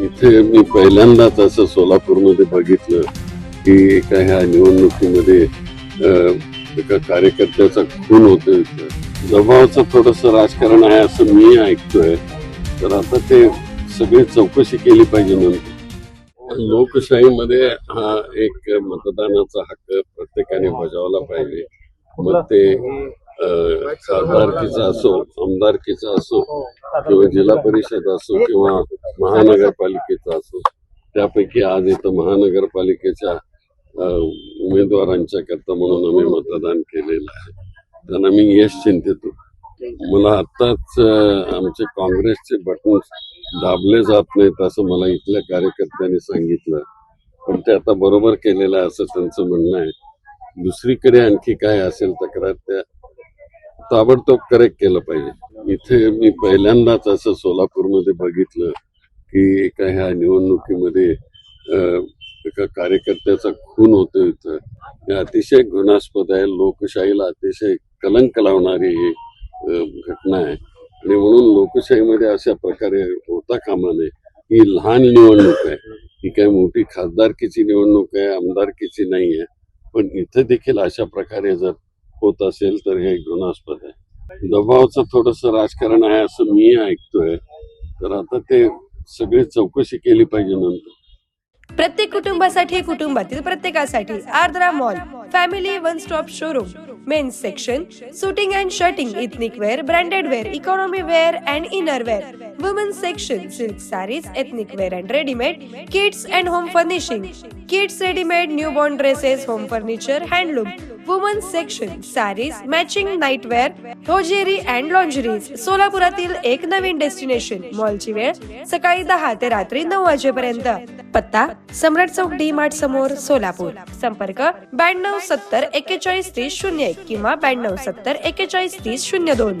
इथे मी पहिल्यांदाच असं सोलापूरमध्ये बघितलं की एका ह्या निवडणुकीमध्ये एका कार्यकर्त्याचा खून होतोय. इथं. दबावाचं थोडस राजकारण आहे असं मी ऐकतोय. तर आता ते सगळी चौकशी केली पाहिजे नंतर. लोकशाहीमध्ये हा एक मतदानाचा हक्क प्रत्येकाने बजावला पाहिजे. मग ते खासदारकीचा असो आमदारकीचा असो किंवा जिल्हा परिषद असो किंवा महानगरपालिकेचा असो त्यापैकी आज इथं महानगरपालिकेच्या उमेदवारांच्या करता म्हणून आम्ही मतदान केलेलं आहे. त्यांना मी यश चिंतितो. मला आत्ताच आमचे काँग्रेसचे बटन दाबले जात नाहीत असं मला इथल्या कार्यकर्त्यांनी सांगितलं. पण ते आता बरोबर केलेलं आहे असं त्यांचं म्हणणं आहे. दुसरीकडे आणखी काय असेल तक्रार त्या ताबडतोब करेक्ट केलं पाहिजे. इथे मी पहिल्यांदाच असं सोलापूरमध्ये बघितलं. की एका ह्या निवडणुकीमध्ये एका कार्यकर्त्याचा खून होतो इथं. हे अतिशय घृणास्पद आहे. लोकशाहीला अतिशय कलंक लावणारी ही घटना आहे. आणि म्हणून लोकशाहीमध्ये अशा प्रकारे होता कामा नये. ही लहान निवडणूक आहे. ही काही मोठी खासदारकीची निवडणूक आहे आमदारकीची नाही आहे. पण इथे देखील अशा प्रकारे जर होत असेल तर हे घृणास्पद आहे. दबावाचं थोडस राजकारण आहे असं मी ऐकतोय. तर आता ते सगळी चौकशी केली पाहिजे नंतर. प्रत्येक कुटुंबासाठी कुटुंबातील प्रत्येकासाठी Aardra mall family one stop showroom. Men's section suiting and shirting ethnic wear branded wear economy wear and inner wear women's section silk saris ethnic wear and readymade kids and home furnishing kids readymade newborn dresses home furniture handloom women's section saris matching night wear hosiery and lingeries सोलापुरातील एक नवीन destination मॉलची वेळ सकाळी दहा ते रात्री नऊ वाजेपर्यंत पत्ता सम्राट चौक डी मार्ट समोर सोलापूर. संपर्क ब्याण्णव सत्तर एक्केचाळीस तीस शून्य एक किंवा ब्याण्णव सत्तर एक्केचाळीस तीस शून्य दोन.